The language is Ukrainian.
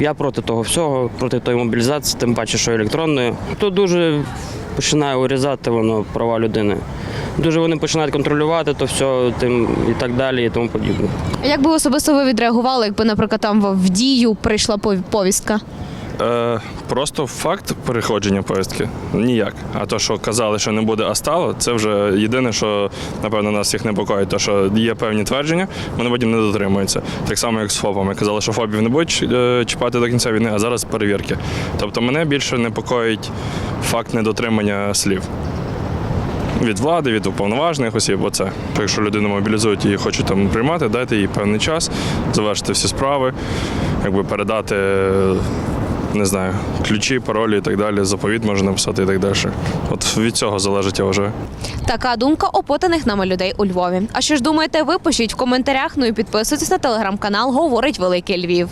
Я проти того всього, проти тої мобілізації, тим паче, що електронною. То дуже починає урізати воно права людини. Дуже вони починають контролювати то все, тим і так далі, і тому подібне. А Як би особисто ви відреагували, якби, наприклад, там в дію прийшла повістка? Е, просто факт переходження повістки ніяк. А то, що казали, що не буде, а стало, це вже єдине, що напевно нас всіх непокоїть. То що є певні твердження, вони потім не дотримуються. Так само, як з ФОПами. Казали, що ФОПів не будуть е, чіпати до кінця війни, а зараз перевірки. Тобто мене більше непокоїть факт недотримання слів. Від влади, від уповноважених осіб, оце. Якщо людину мобілізують і хочуть там приймати, дайте їй певний час, завершити всі справи, якби передати, не знаю, ключі, паролі і так далі, заповіт можна написати і так далі. От від цього залежить, я вважаю. Така думка опитаних нами людей у Львові. А що ж думаєте ви? Пишіть в коментарях. Ну і підписуйтесь на телеграм-канал Говорить Великий Львів.